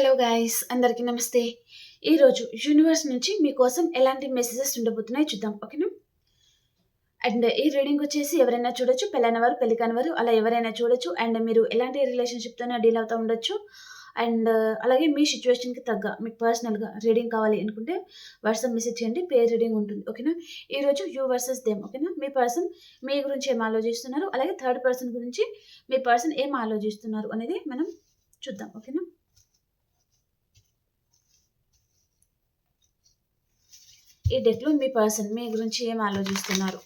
Hello guys అందరికీ నమస్తే. ఈరోజు యూనివర్స్ నుంచి మీకోసం ఎలాంటి మెసేజెస్ ఉండబోతున్నాయి చూద్దాం ఓకేనా? అండ్ ఈ రీడింగ్ వచ్చేసి ఎవరైనా చూడొచ్చు పెళ్ళైన వారు పెళ్ళి కాని వారు అలా ఎవరైనా చూడొచ్చు. అండ్ మీరు ఎలాంటి రిలేషన్షిప్తోనే డీల్ అవుతూ ఉండొచ్చు. అండ్ అలాగే మీ సిచ్యువేషన్కి తగ్గ మీకు పర్సనల్గా రీడింగ్ కావాలి అనుకుంటే వాట్సాప్ మెసేజ్ చేయండి పే రీడింగ్ ఉంటుంది ఓకేనా? ఈరోజు యూ వర్సెస్ దేమ్ ఓకేనా? మీ పర్సన్ మీ గురించి ఏం ఆలోచిస్తున్నారు? అలాగే థర్డ్ పర్సన్ గురించి మీ పర్సన్ ఏం ఆలోచిస్తున్నారు అనేది మనం చూద్దాం ఓకేనా? ఈ డెక్లో మీ పర్సన్ మీ గురించి ఏం ఆలోచిస్తున్నారు?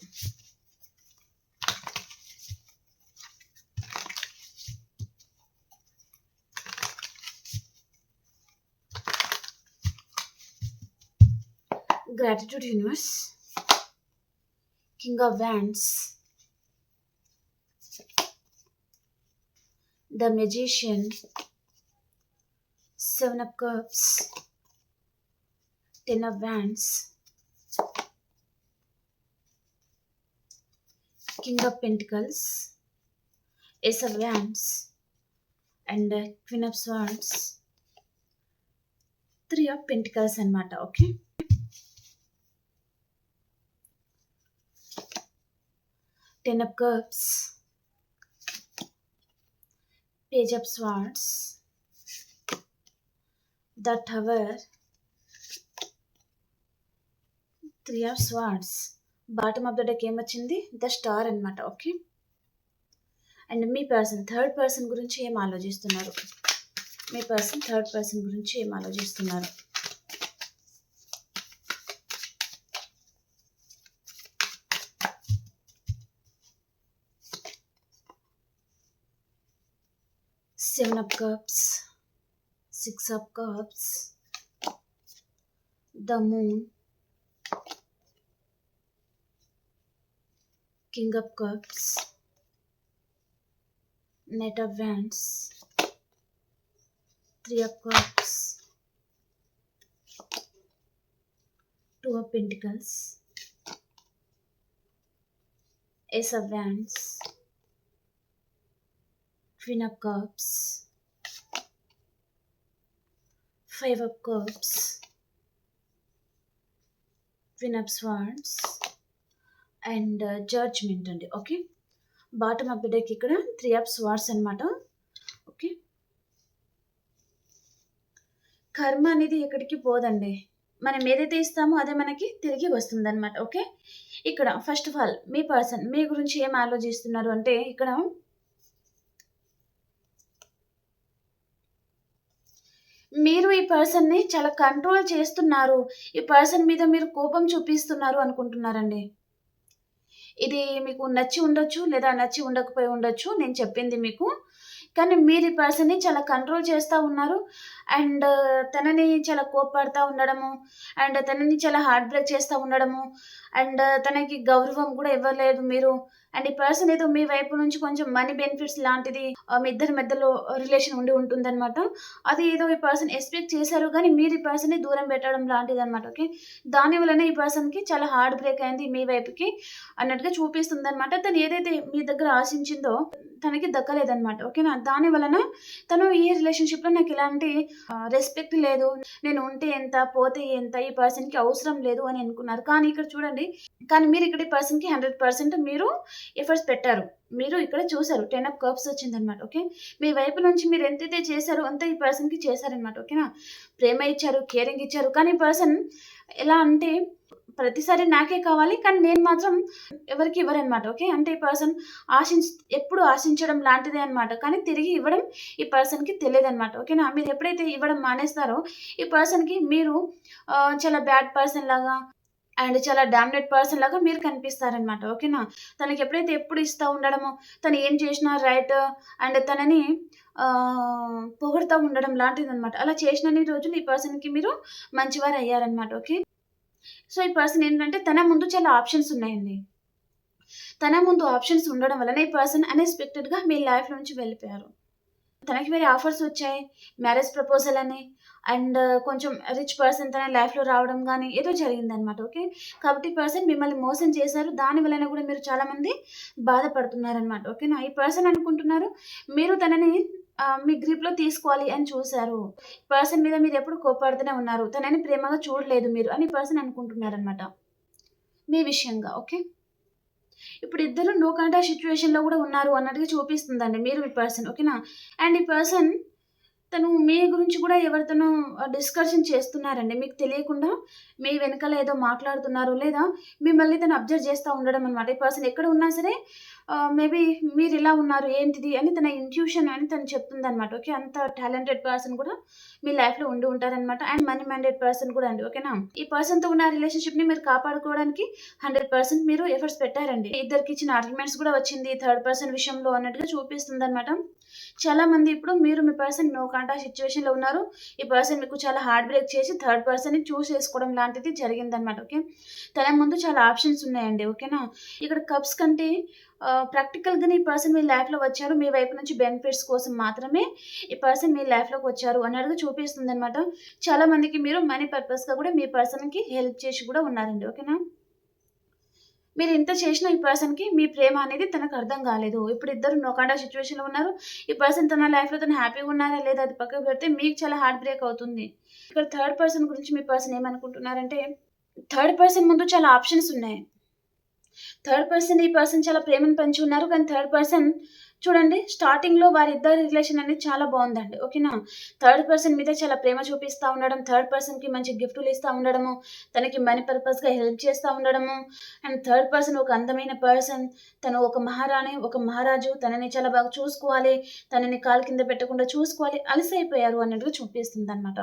Gratitude universe king of wands the magician seven of cups ten of wands King of Pentacles, Ace of Wands, and uh, Queen of Swords. Three of Pentacles అన్నమాట okay ten of cups page of swords the tower three of swords Bottom of the deck ఏమొచ్చింది the star అనమాట okay and మీ person third person గురించి ఏం ఆలోచిస్తున్నారు? మీ person third person గురించి ఏం ఆలోచిస్తున్నారు? Seven of cups six of cups the moon King of Cups, Knight of Wands, Three of Cups, Two of Pentacles, Ace of Wands, Queen of Cups, Five of Cups, Queen of Swords, and uh, judgement అండి. Okay bottom of deck ఇక్కడ three of swords అనమాట okay కర్మ అనేది ఎక్కడికి పోదండి. మనం ఏదైతే ఇస్తామో అదే మనకి తిరిగి వస్తుంది అనమాట ఓకే ఇక్కడ ఫస్ట్ ఆఫ్ ఆల్ మీ పర్సన్ మీ గురించి ఏం ఆలోచిస్తున్నారు అంటే ఇక్కడ మీరు ఈ పర్సన్ని చాలా కంట్రోల్ చేస్తున్నారు. ఈ పర్సన్ మీద మీరు కోపం చూపిస్తున్నారు అనుకుంటున్నారండి. ఇది మీకు నచ్చి ఉండొచ్చు లేదా నచ్చి ఉండకపోయి ఉండొచ్చు నేను చెప్పింది మీకు. కానీ మీరు ఈ పర్సన్ని చాలా కంట్రోల్ చేస్తూ ఉన్నారు. అండ్ తనని చాలా కోపపడతా ఉండడము అండ్ తనని చాలా హార్ట్ బ్రేక్ చేస్తూ ఉండడము అండ్ తనకి గౌరవం కూడా ఇవ్వలేదు మీరు. అండ్ ఈ పర్సన్ ఏదో మీ వైపు నుంచి కొంచెం మనీ బెనిఫిట్స్ లాంటిది మీ ఇద్దరి మధ్యలో రిలేషన్ ఉండి ఉంటుందన్నమాట. అది ఏదో ఈ పర్సన్ ఎక్స్పెక్ట్ చేశారు కానీ మీరు ఈ పర్సన్ని దూరం పెట్టడం లాంటిది అనమాట ఓకే దాని వలన ఈ పర్సన్కి చాలా హార్డ్ బ్రేక్ అయింది మీ వైపుకి అన్నట్టుగా చూపిస్తుంది అనమాట తను ఏదైతే మీ దగ్గర ఆశించిందో తనకి దక్కలేదన్నమాట ఓకేనా? దాని వలన తను ఈ రిలేషన్షిప్లో నాకు ఇలాంటి రెస్పెక్ట్ లేదు. నేను ఉంటే ఎంత పోతే ఎంత ఈ పర్సన్కి అవసరం లేదు అని అనుకున్నారు. కానీ ఇక్కడ చూడండి కానీ మీరు ఇక్కడ ఈ పర్సన్కి హండ్రెడ్ పర్సెంట్ మీరు ఎఫర్ట్స్ పెట్టారు. మీరు ఇక్కడ చూసారు టెన్ ఆఫ్ కప్స్ వచ్చిందనమాట ఓకే? మీ వైపు నుంచి మీరు ఎంతైతే చేశారో అంత ఈ పర్సన్కి చేశారనమాట ఓకేనా? ప్రేమ ఇచ్చారు కేరింగ్ ఇచ్చారు. కానీ పర్సన్ ఎలా అంటే ప్రతిసారి నాకే కావాలి కానీ నేను మాత్రం ఎవరికి ఇవ్వరనమాట ఓకే? అంటే ఈ పర్సన్ ఆశించ ఎప్పుడు ఆశించడం లాంటిదే అనమాట కానీ తిరిగి ఇవ్వడం ఈ పర్సన్కి తెలియదు అనమాట ఓకేనా? మీరు ఎప్పుడైతే ఇవ్వడం మానేస్తారో ఈ పర్సన్కి మీరు చాలా బ్యాడ్ పర్సన్ లాగా అండ్ చాలా డామినేట్ పర్సన్ లాగా మీరు కనిపిస్తారనమాట ఓకేనా? తనకి ఎప్పుడైతే ఎప్పుడు ఇస్తూ ఉండడమో తను ఏం చేసినా రైట్ అండ్ తనని పొగడుతూ ఉండడం లాంటిది అనమాట అలా చేసిన రోజులు ఈ పర్సన్కి మీరు మంచివారు అయ్యారనమాట ఓకే? సో ఈ పర్సన్ ఏంటంటే తన ముందు చాలా ఆప్షన్స్ ఉన్నాయండి. తన ముందు ఆప్షన్స్ ఉండడం వలన ఈ పర్సన్ అన్ఎక్స్పెక్టెడ్గా మీ లైఫ్ నుంచి వెళ్ళిపోయారు. తనకి వేరే ఆఫర్స్ వచ్చాయి. మ్యారేజ్ ప్రపోజల్ అని అండ్ uh, కొంచెం రిచ్ పర్సన్ తన లైఫ్లో రావడం కానీ ఏదో జరిగిందనమాట ఓకే కాబట్టి పర్సన్ మిమ్మల్ని మోసం చేశారు. దాని వలన కూడా మీరు చాలామంది బాధపడుతున్నారనమాట ఓకేనా ఈ పర్సన్ అనుకుంటున్నారు మీరు తనని మీ గ్రిప్‌లో తీసుకోవాలి అని చూశారు పర్సన్ మీద మీరు ఎప్పుడు కోపాడుతూనే ఉన్నారు. తనని ప్రేమగా చూడలేదు మీరు అని పర్సన్ అనుకుంటున్నారనమాట. మీ విషయంగా. ఓకే. ఇప్పుడు ఇద్దరు నో కాంటాక్ట్ సిట్యుయేషన్‌లో కూడా ఉన్నారు అన్నట్టుగా చూపిస్తుందండి మీరు ఈ పర్సన్. ఓకేనా? అండ్ ఈ పర్సన్ తను మీ గురించి కూడా ఎవరితోనో డిస్కషన్ చేస్తున్నారండి. మీకు తెలియకుండా మీ వెనకాల ఏదో మాట్లాడుతున్నారు. లేదా మిమ్మల్ని తను అబ్జర్వ్ చేస్తూ ఉండడం అనమాట. ఈ పర్సన్ ఎక్కడ ఉన్నా సరే మేబీ మీరు ఇలా ఉన్నారు? ఏంటిది? అని తన ఇంట్యూషన్ అని తను చెప్తుందనమాట. ఓకే. అంత టాలెంటెడ్ పర్సన్ కూడా మీ లైఫ్‌లో ఉండి ఉంటారనమాట. అండ్ మనీ మైండెడ్ పర్సన్ కూడా అండి. ఓకేనా? ఈ పర్సన్‌తో ఉన్న రిలేషన్‌షిప్‌ని మీరు కాపాడుకోవడానికి 100% మీరు ఎఫర్ట్స్ పెట్టారండి. ఇద్దరికి ఇచ్చిన ఆర్గ్యుమెంట్స్ కూడా వచ్చింది థర్డ్ పర్సన్ విషయంలో అన్నట్టుగా చూపిస్తుంది అనమాట చాలా మంది ఇప్పుడు మీరు మీ పర్సన్ నో కాంటాక్ట్ సిట్యుయేషన్‌లో ఉన్నారు. ఈ పర్సన్ మీకు చాలా హార్డ్ బ్రేక్ చేసి థర్డ్ పర్సన్‌ని చూస్ చేసుకోవడం లాంటిది జరిగిందనమాట. ఓకే. తన ముందు చాలా ఆప్షన్స్ ఉన్నాయండి. ఓకేనా? ఇక్కడ కప్స్ కంటే ప్రాక్టికల్గా ప్రాక్టికల్‌గానే ఈ పర్సన్ మీ లైఫ్‌లో వచ్చారు. మీ వైపు నుంచి బెనిఫిట్స్ కోసం మాత్రమే ఈ పర్సన్ మీ లైఫ్‌లోకి వచ్చారు అన్నట్టుగా చూపిస్తుందనమాట. చాలా మందికి మీరు మనీ పర్పస్‌గా కూడా మీ పర్సన్‌కి హెల్ప్ చేసి కూడా ఉన్నారండి. ఓకేనా? మీరు ఇంత చేసినా ఈ పర్సన్‌కి మీ ప్రేమ అనేది తనకు అర్థం కాలేదు. ఇప్పుడు ఇద్దరు నో సిచ్యువేషన్లో ఉన్నారు. ఈ పర్సన్ తన లైఫ్‌లో తను హ్యాపీగా ఉన్నారా లేదా అది పక్కకు పెడితే మీకు చాలా హార్ట్ బ్రేక్ అవుతుంది. ఇక్కడ థర్డ్ పర్సన్ గురించి మీ పర్సన్ ఏమనుకుంటున్నారంటే థర్డ్ పర్సన్ ముందు చాలా ఆప్షన్స్ ఉన్నాయి. థర్డ్ పర్సన్ ఈ పర్సన్ చాలా ప్రేమను పంచి ఉన్నారు. కానీ థర్డ్ పర్సన్ చూడండి స్టార్టింగ్‌లో వారిద్దరి రిలేషన్ అనేది చాలా బాగుందండి ఓకేనా? థర్డ్ పర్సన్ మీద చాలా ప్రేమ చూపిస్తా ఉండడం, థర్డ్ పర్సన్‌కి మంచి గిఫ్టులు ఇస్తా ఉండడము, తనకి మనీ పర్పస్‌గా హెల్ప్ చేస్తా ఉండడము, అండ్ థర్డ్ పర్సన్ ఒక అందమైన పర్సన్. తను ఒక మహారాణి, ఒక మహారాజు. తనని చాలా బాగా చూసుకోవాలి. తనని కాలు కింద పెట్టకుండా చూసుకోవాలి. అలసైపోయారు అన్నట్టుగా చూపిస్తుంది అనమాట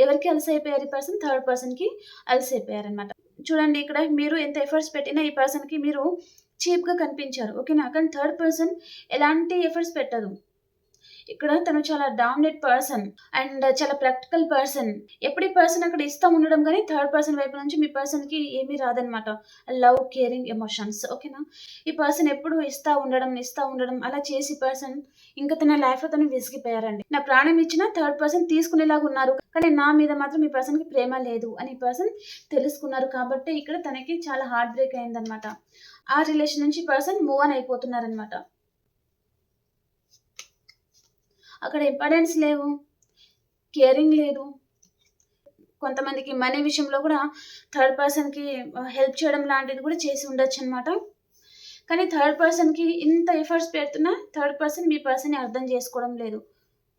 ఎవరికి అలసైపోయారు ఈ పర్సన్? థర్డ్ పర్సన్‌కి అలసైపోయారనమాట. చూడండి ఇక్కడ మీరు ఎంత ఎఫర్ట్స్ పెట్టినా ఈ పర్సన్‌కి మీరు చీప్‌గా కనిపించారు. ఓకేనా? కానీ థర్డ్ పర్సన్ ఎలాంటి ఎఫర్ట్స్ పెట్టదు. ఇక్కడ తను చాలా డామినేట్ పర్సన్ అండ్ చాలా ప్రాక్టికల్ పర్సన్. ఎప్పుడు పర్సన్ అక్కడ ఇస్తా ఉండడం కానీ థర్డ్ పర్సన్ వైపు నుంచి మీ పర్సన్‌కి ఏమీ రాదనమాట. Love, caring, emotions. ఓకేనా? ఈ పర్సన్ ఎప్పుడు ఇస్తా ఉండడం, ఇస్తా ఉండడం అలా చేసి పర్సన్ ఇంకా తన లైఫ్‌లో తను విసిగిపోయారండి. నా ప్రాణం ఇచ్చిన థర్డ్ పర్సన్ తీసుకునేలాగా ఉన్నారు. కానీ నా మీద మాత్రం ఈ పర్సన్‌కి ప్రేమ లేదు అని ఈ పర్సన్ తెలుసుకున్నారు కాబట్టి ఇక్కడ తనకి చాలా హార్ట్ బ్రేక్ అయిందనమాట. ఆ రిలేషన్ నుంచి పర్సన్ మూవ్ ఆన్ అయిపోతున్నారనమాట. అక్కడ ఇంపార్టెన్స్ లేవు. కేరింగ్ లేదు. కొంతమందికి మనీ విషయంలో కూడా థర్డ్ పర్సన్‌కి హెల్ప్ చేయడం లాంటిది కూడా చేసి ఉండొచ్చనమాట. కానీ థర్డ్ పర్సన్‌కి ఇంత ఎఫర్ట్స్ పెడుతున్నా థర్డ్ పర్సన్ మీ పర్సన్‌ని అర్థం చేసుకోవడం లేదు.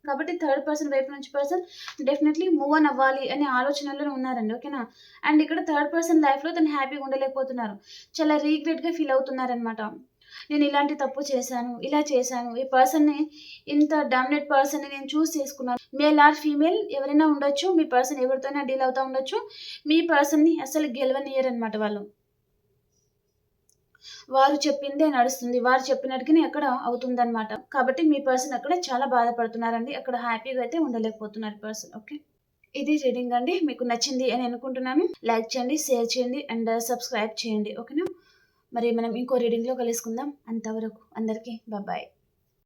కాబట్టి థర్డ్ పర్సన్ వైపు నుంచి పర్సన్ డెఫినెట్‌లీ మూవ్ అన్ అవ్వాలి అనే ఆలోచనలోనే ఉన్నారండి. ఓకేనా? అండ్ ఇక్కడ థర్డ్ పర్సన్ లైఫ్‌లో తను హ్యాపీగా ఉండలేకపోతున్నారు. చాలా రీగ్రెట్గా ఫీల్ అవుతున్నారనమాట. నేను ఇలాంటి తప్పు చేశాను. ఇలా చేశాను. ఈ పర్సన్‌ని ఇంత డామినేట్ పర్సన్‌ని నేను చూస్ చేసుకున్నాను. మేల్ ఆర్ ఫీమేల్ ఎవరైనా ఉండొచ్చు. మీ పర్సన్ ఎవరితోనే డీల్ అవుతూ ఉండొచ్చు. మీ పర్సన్‌ని అసలు అస్సలు అనమాట వాళ్ళు. వారు చెప్పిందే నడుస్తుంది. వారు చెప్పినట్టుగానే అక్కడ అవుతుందనమాట. కాబట్టి మీ పర్సన్ అక్కడ చాలా బాధపడుతున్నారండి. అక్కడ హ్యాపీగా అయితే ఉండలేకపోతున్నారు పర్సన్. ఓకే. ఇది రీడింగ్ అండి. మీకు నచ్చింది అని అనుకుంటున్నాను. లైక్ చేయండి, షేర్ చేయండి అండ్ సబ్స్క్రైబ్ uh, చేయండి. ఓకేనా? మరి మనం ఇంకో రీడింగ్‌లో కలుసుకుందాం. అంతవరకు అందరికీ బాయ్.